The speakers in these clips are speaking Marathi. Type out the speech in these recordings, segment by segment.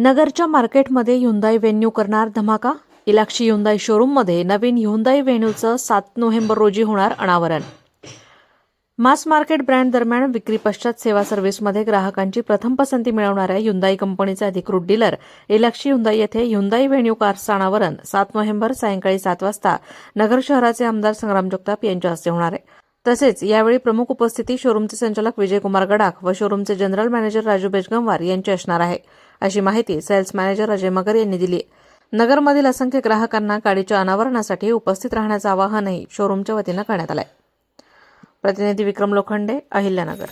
नगरच्या मार्केटमध्ये हुंदाई वेन्यू करणार धमाका? इलाक्षी युंदाई शोरूममध्ये नवीन युंदाई वेन्यूचं सात नोव्हेंबर रोजी होणार अनावरण. मास मार्केट ब्रँड दरम्यान विक्री पश्चात सेवा सर्व्हिसमध्ये ग्राहकांची प्रथम पसंती मिळवणाऱ्या हुंदाई कंपनीचे अधिकृत डीलर इलाक्षी हुंदाई येथे हुंदाई व्हेन्यू कारचं अनावरण सात नोव्हेंबर सायंकाळी सात वाजता नगर शहराचे आमदार संग्राम जगताप यांच्या हस्ते होणार आहे. तसेच यावेळी प्रमुख उपस्थिती शोरूमचे संचालक विजयकुमार गडाख व शोरूमचे जनरल मॅनेजर राजू बेजगंवार यांची असणार आहे. अशी माहिती सेल्स मॅनेजर अजय मगर यांनी दिली. नगरमधील असंख्य ग्राहकांना गाडीच्या अनावरणासाठी उपस्थित राहण्याचं आवाहनही शोरूमच्या वतीनं करण्यात आलंय. प्रतिनिधी विक्रम Lokhande Ahilyanagar.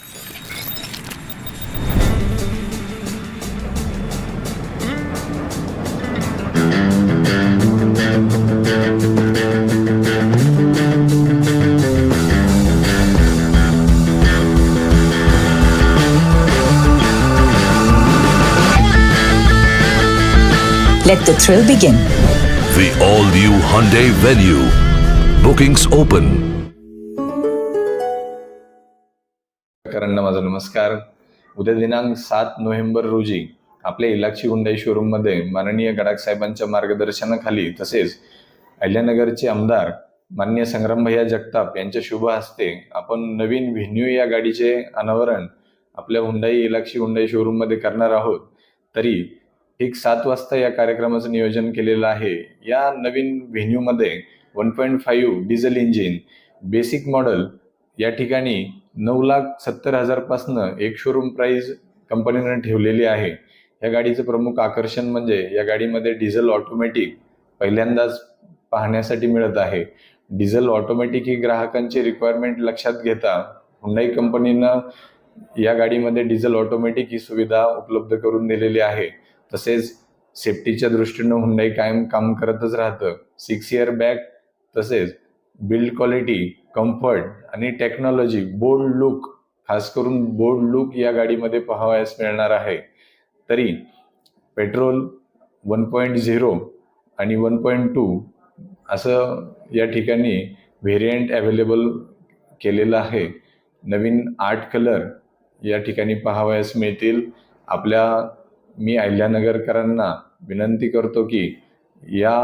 Let the thrill begin. The all-new Hyundai Venue. Bookings open. करांना माझा नमस्कार उद्या दिनांक सात नोव्हेंबर रोजी आपल्या इलाक्षी हुंडाई शोरूममध्ये माननीय गडाख साहेबांच्या मार्गदर्शनाखाली तसेच अहिल्यानगरचे आमदार मान्य संग्रामभैया जगताप यांच्या शुभ हस्ते आपण नवीन व्हेन्यू या गाडीचे अनावरण आपल्या हुंडाई इलाक्षी हुंडाई शोरूममध्ये करणार आहोत तरी एक सात वाजता या कार्यक्रमाचं नियोजन केलेलं आहे. या नवीन व्हेन्यूमध्ये one point five diesel engine basic model या ठिकाणी नऊ लाख सत्तर हजारपासनं एक शोरूम प्राईज कंपनीनं ठेवलेली आहे. या गाडीचं प्रमुख आकर्षण म्हणजे या गाडीमध्ये डिझेल ऑटोमॅटिक पहिल्यांदाच पाहण्यासाठी मिळत आहे. डिझेल ऑटोमॅटिक ही ग्राहकांची रिक्वायरमेंट लक्षात घेता हुंडाई कंपनीनं या गाडीमध्ये डिझेल ऑटोमॅटिक ही सुविधा उपलब्ध करून दिलेली आहे. तसेच सेफ्टीच्या दृष्टीनं हुंडाई कायम काम करतच राहतं. सिक्स इयर बॅक तसेच बिल्ड क्वालिटी कम्फर्ट आणि टेक्नॉलॉजी बोल्ड लुक खास करून बोल्ड लुक या गाडीमध्ये पाहावयास मिळणार आहे. तरी पेट्रोल वन पॉईंट झिरो आणि वन पॉईंट टू असं या ठिकाणी व्हेरियंट अवेलेबल केलेलं आहे. नवीन आठ कलर या ठिकाणी पाहावयास मिळतील. आपल्या मी अहिल्यानगरकरांना विनंती करतो की या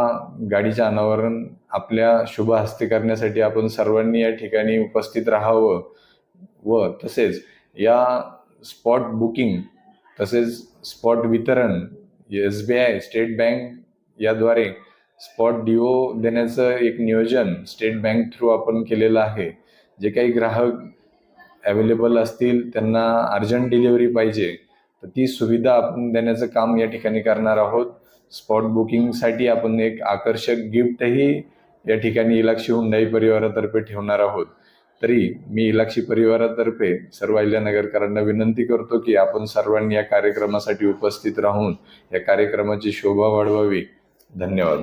गाडीचं अनावरण आपल्या शुभ हस्ते करण्यासाठी आपण सर्वांनी या ठिकाणी उपस्थित राहावं व तसेच या स्पॉट बुकिंग तसेच स्पॉट वितरण S B I state bank याद्वारे स्पॉट डिओ देण्याचं एक नियोजन स्टेट बँक थ्रू आपण केलेलं आहे. जे काही ग्राहक अवेलेबल असतील त्यांना अर्जंट डिलिव्हरी पाहिजे. तर ती सुविधा आपण देण्याचं काम या ठिकाणी करणार आहोत. स्पॉट बुकिंगसाठी आपण एक आकर्षक गिफ्टही या ठिकाणी इलाक्षी हुंडाई परिवारातर्फे ठेवणार आहोत. तरी मी इलाक्षी परिवारातर्फे सर्व अहिल्यानगरकरांना विनंती करतो की आपण सर्वांनी या कार्यक्रमासाठी उपस्थित राहून या कार्यक्रमाची शोभा वाढवावी. धन्यवाद.